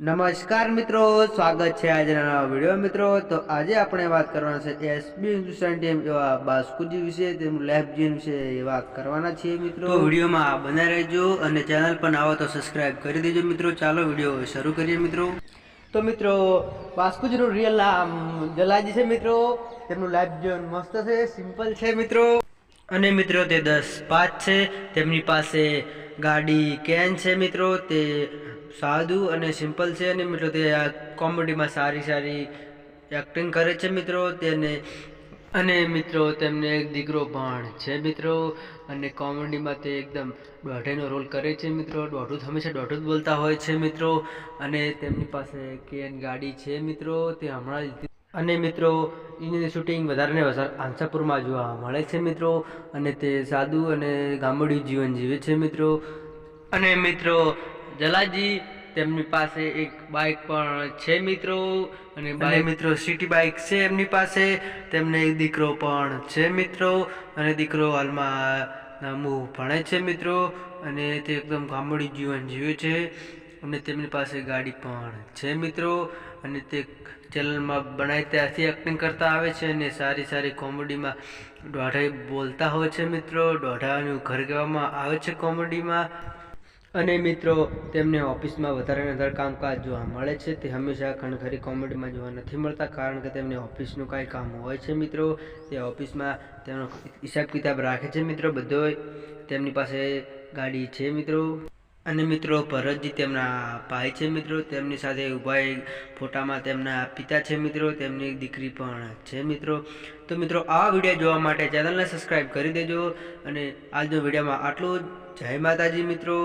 નમસ્કાર મિત્રો સ્વાગત છે આજના નવા વીડિયો મિત્રો. તો આજે આપણે વાત કરવાના છે એસબી હિન્દુસ્તાન ટીમ એવા બાસ્કુજી વિશે તેમનું લાઈફ જીન વિશે વાત કરવાના છીએ મિત્રો. વિડીયોમાં બના રહેજો અને ચેનલ પર આવો તો સબસ્ક્રાઇબ કરી દેજો મિત્રો. ચાલો વીડિયો શરૂ કરીએ મિત્રો. તો મિત્રો બાસ્કુજીનું રિયલ નામ જલાજી છે મિત્રો. તેમનું લાઈફ જીવન મસ્ત છે સિમ્પલ છે મિત્રો. અને મિત્રો તે દસ પાંચ છે. તેમની પાસે ગાડી કેન છે મિત્રો. તે સાદું અને સિમ્પલ છે અને મિત્રો તે આ કોમેડીમાં સારી સારી એક્ટિંગ કરે છે મિત્રો તેને. અને મિત્રો તેમને એક દીકરો પણ છે મિત્રો. અને કોમેડીમાં તે એકદમ દોઢેનો રોલ કરે છે મિત્રો. દોઢું હંમેશા દોઢું જ બોલતા હોય છે મિત્રો. અને તેમની પાસે કેન ગાડી છે મિત્રો. તે હમણાં જ અને મિત્રો, એની શૂટિંગ વધારે ને વધારે આંસાપુરમાં જોવા મળે છે મિત્રો. અને તે સાદું અને ગામડિયું જીવન જીવે છે મિત્રો. અને મિત્રો જલાજી તેમની પાસે એક બાઇક પણ છે મિત્રો. અને બાઇક મિત્રો સિટી બાઇક છે એમની પાસે. તેમને એક દીકરો પણ છે મિત્રો. અને દીકરો હાલમાં મૂવ ભણે છે મિત્રો. અને તે એકદમ ગામડી જીવન જીવે છે. અને તેમની પાસે ગાડી પણ છે મિત્રો. અને તે ચેનલમાં બનાવી ત્યાંથી એક્ટિંગ કરતા આવે છે અને સારી સારી કોમેડીમાં દોઢાઈ બોલતા હોય છે મિત્રો. દોઢાનું ઘર કહેવામાં આવે છે કોમેડીમાં. અને મિત્રો, તેમને ઓફિસમાં વધારે વધારે કામકાજ જોવા મળે છે. તે હંમેશા ખણખરી કોમેડીમાં જોવા નથી મળતા, કારણ કે તેમને ઓફિસનું કાંઈ કામ હોય છે મિત્રો. તે ઓફિસમાં તેમનો હિસાબ કિતાબ રાખે છે મિત્રો બધો તેમની પાસે ગાડી છે મિત્રો. અને મિત્રો ભરતજી તેમના ભાઈ છે મિત્રો, તેમની સાથે એક ફોટામાં તેમના પિતા છે મિત્રો, તેમની દીકરી પણ છે મિત્રો. તો મિત્રો, આ વીડિયો જોવા માટે ચેનલને સબસ્ક્રાઈબ કરી દેજો અને આજનો વિડીયોમાં આટલું જય માતાજી મિત્રો.